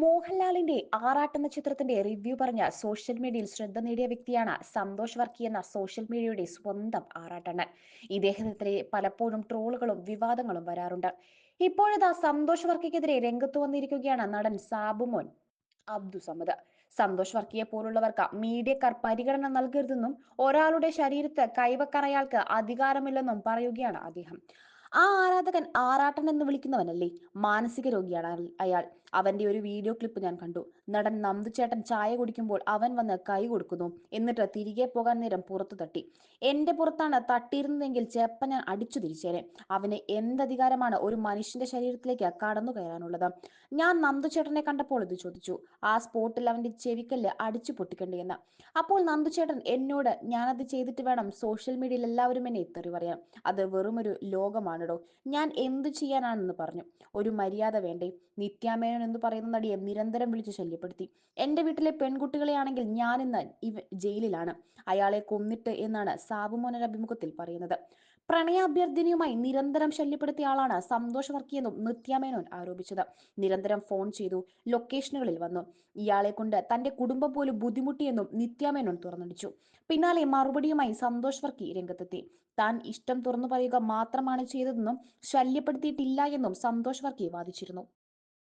മോഹൻലാലിന്റെ ആറാട്ട് എന്ന ചിത്രത്തിന്റെ റിവ്യൂ പറഞ്ഞ സോഷ്യൽ മീഡിയയിൽ ശ്രദ്ധ നേടിയ വ്യക്തിയാണ് സന്തോഷ് വർക്കി എന്ന സോഷ്യൽ മീഡിയയുടെ സ്വന്തം ആറാട്ടണ്ണൻ. ഇദ്ദേഹത്തിനെതിരെ പലപ്പോഴും ട്രോളുകളും വിവാദങ്ങളും വരാറുണ്ട്. ഇപ്പോഴതാ സന്തോഷ് വർക്കിക്കെതിരെ രംഗത്ത് വന്നിരിക്കുകയാണ് നടൻ സാബുമോൻ അബ്ദു സമദ്. സന്തോഷ് വർക്കിയെ പോലുള്ളവർക്ക് മീഡിയക്കാർ പരിഗണന നൽകരുതെന്നും ഒരാളുടെ ശരീരത്ത് കൈവക്കാൻ അയാൾക്ക് അധികാരമില്ലെന്നും പറയുകയാണ് അദ്ദേഹം. ആ ആരാധകൻ ആറാട്ടൻ എന്ന് വിളിക്കുന്നവനല്ലേ? മാനസിക രോഗിയാണ് അയാൾ- അവന്റെ ഒരു വീഡിയോ ക്ലിപ്പ് ഞാൻ കണ്ടു. നടൻ നന്ദുചേട്ടൻ ചായ കുടിക്കുമ്പോൾ അവൻ വന്ന് കൈ കൊടുക്കുന്നു. എന്നിട്ട് തിരികെ പോകാൻ നേരം പുറത്തു തട്ടി. എന്റെ പുറത്താണ് തട്ടിയിരുന്നതെങ്കിൽ ചെപ്പ ഞാൻ അടിച്ചു തിരിച്ചേനെ. അവന് എന്തധികാരമാണ് ഒരു മനുഷ്യന്റെ ശരീരത്തിലേക്ക് കടന്നു കയറാനുള്ളത്? ഞാൻ നന്ദുചേട്ടനെ കണ്ടപ്പോൾ ഇത് ചോദിച്ചു. ആ സ്പോട്ടിൽ അവന്റെ ചെവിക്കല്ല് അടിച്ചു പൊട്ടിക്കണ്ടേ എന്ന് അപ്പോൾ നന്ദുചേട്ടൻ എന്നോട് ഞാനത് ചെയ്തിട്ട് വേണം സോഷ്യൽ മീഡിയയിൽ എല്ലാവരും എന്നെ ഇത്തറി പറയാം അത് വെറുമൊരു ലോകമാണെടോ ഞാൻ എന്തു ചെയ്യാനാണെന്ന് പറഞ്ഞു. ഒരു മര്യാദ വേണ്ടേ. നിത്യാമേനോൻ എന്ന് പറയുന്ന നടിയെ നിരന്തരം വിളിച്ച് ശല്യപ്പെടുത്തി. എന്റെ വീട്ടിലെ പെൺകുട്ടികളെയാണെങ്കിൽ ഞാൻ ഇന്ന് ഇവ ജയിലിലാണ്. അയാളെ കൊന്നിട്ട് എന്നാണ് സാബുമോനൻ അഭിമുഖത്തിൽ പറയുന്നത്. പ്രണയാഭ്യർത്ഥനയുമായി നിരന്തരം ശല്യപ്പെടുത്തിയ ആളാണ് സന്തോഷ് വർക്കിയെന്നും നിത്യാമേനോൻ ആരോപിച്ചത്. നിരന്തരം ഫോൺ ചെയ്തു ലൊക്കേഷനുകളിൽ വന്നു. ഇയാളെ കൊണ്ട് തന്റെ കുടുംബം പോലും ബുദ്ധിമുട്ടിയെന്നും നിത്യാമേനോൻ തുറന്നടിച്ചു. പിന്നാലെ മറുപടിയുമായി സന്തോഷ് വർക്കി രംഗത്തെത്തി. താൻ ഇഷ്ടം തുറന്നു പറയുക മാത്രമാണ് ചെയ്തതെന്നും ശല്യപ്പെടുത്തിയിട്ടില്ല എന്നും സന്തോഷ് വർക്കി വാദിച്ചിരുന്നു